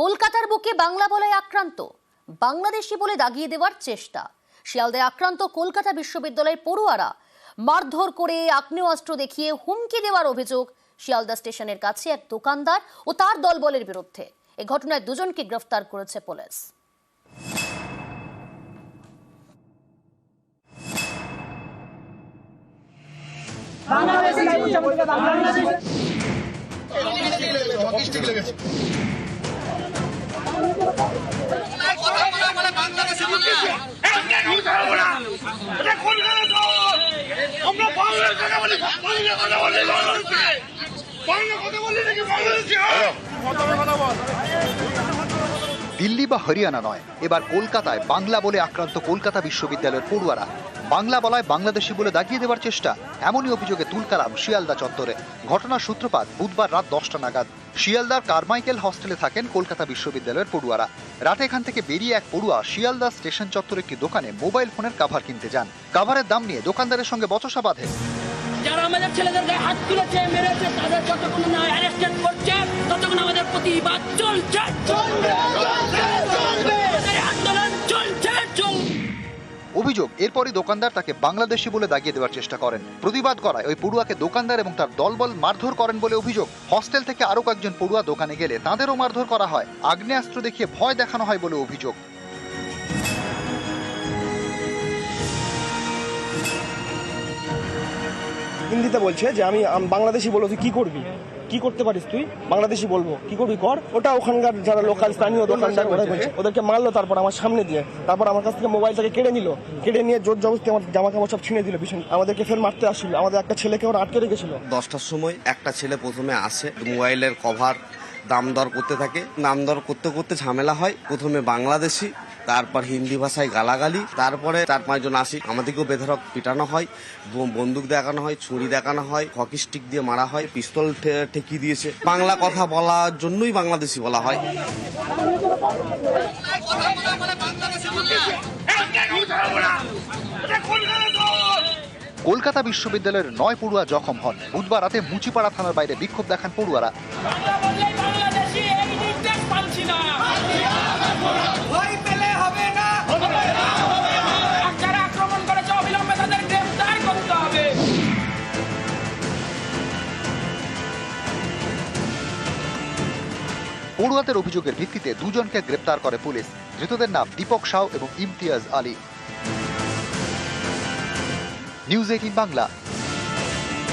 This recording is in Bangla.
কলকাতার বুকে বাংলা বলায় আক্রান্ত। বাংলাদেশি বলে দাগিয়ে দেওয়ার চেষ্টা। শিয়ালদায় আক্রান্ত কলকাতা বিশ্ববিদ্যালয়ের পড়ুয়ারা মারধর করে আগ্নেয়াস্ত্র দেখিয়ে হুমকি দেওয়ার অভিযোগ শিয়ালদা স্টেশনের কাছে এক দোকানদার ও তার দলবলের বিরুদ্ধে। এ ঘটনায় দুজনকে গ্রেফতার করেছে পুলিশ। আমরা বাংলার কথা বলি বাংলা কথা বলি বাংলা কথা বলি নাকি বাংলাদেশে বল দিল্লি বা হরিয়ানা নয়। এবার কলকাতায় বাংলা বলে আক্রান্ত কলকাতা বিশ্ববিদ্যালয়ের পড়ুয়ারা। বাংলা বলায় বাংলাদেশি বলে দাগিয়ে দেওয়ার চেষ্টা এমনই অভিযোগে তুলকালাম শিয়ালদা চত্বরে। ঘটনার সূত্রপাত বুধবার রাত দশটা নাগাদ। শিয়ালদার কারমাইকেল হস্টেলে থাকেন কলকাতা বিশ্ববিদ্যালয়ের পড়ুয়ারা। রাতে এখান থেকে বেরিয়ে এক পড়ুয়া শিয়ালদা স্টেশন চত্বরে একটি দোকানে মোবাইল ফোনের কাভার কিনতে যান। কাভারের দাম নিয়ে দোকানদারের সঙ্গে বচসা বাঁধে। যারা আমাদের ছেলেদের গায়ে হাত তুলেছে মেরেছে তাদের যতক্ষণ না অ্যারেস্টেড করছে ততক্ষণ আমাদের প্রতিবাদ চলছে। চলবে। অভিযোগ, এরপরই দোকানদার তাকে বাংলাদেশি বলে দাগিয়ে দেওয়ার চেষ্টা করেন। প্রতিবাদ করায় ওই পড়ুয়াকে দোকানদার এবং তার দলবল মারধর করেন বলে অভিযোগ। হস্টেল থেকে আরও কয়েকজন পড়ুয়া দোকানে গেলে তাঁদেরও মারধর করা হয়। আগ্নেয়াস্ত্র দেখিয়ে ভয় দেখানো হয় বলে অভিযোগ। হিন্দিতে বলছে যে, আমি বাংলাদেশি বলব তুই কি করবি? কি করতে পারিস তুই? বাংলাদেশি বলব। কি করবি কর? ওটা ওখানকার যারা লোকাল স্থানীয় দোকানদার ওরা বলছে ওদেরকে মারলো তারপর আমার সামনে দিয়ে। তারপর আমার কাছ থেকে মোবাইলটাকে কেড়ে নিল। কেড়ে নিয়ে জোর জবরদস্তি আমার জামা কাপড় সব ছিঁড়ে দিল ভীষণ। আমাদেরকে ফের মারতে আসছিল। আমাদের একটা ছেলেকে ওরা আটকে রেখেছিল। দশটার সময় একটা ছেলে প্রথমে আসে মোবাইলের কভার দাম দর করতে থাকে। দাম দর করতে করতে ঝামেলা হয়। প্রথমে বাংলাদেশি তারপর হিন্দি ভাষায় গালাগালি, তারপরে চার পাঁচজন আসি আমাদেরকেও বেধরক পিটানো হয় বন্দুক দেখানো হয়, ছুরি দেখানো হয়, হকি স্টিক দিয়ে মারা হয়, পিস্তল ঠেকিয়ে দিয়েছে। বাংলা কথা বলার জন্যই বাংলাদেশি বলা হয়। কলকাতা বিশ্ববিদ্যালয়ের নয় পড়ুয়া জখম হন। বুধবার রাতে মুচিপাড়া থানার বাইরে বিক্ষোভ দেখান পড়ুয়ারা। পড়ুয়াদের অভিযোগের ভিত্তিতে দুজনকে গ্রেপ্তার করে পুলিশ। ধৃতদের নাম দীপক সাউ এবং Imtiaz Ali. News eighteen Bangla.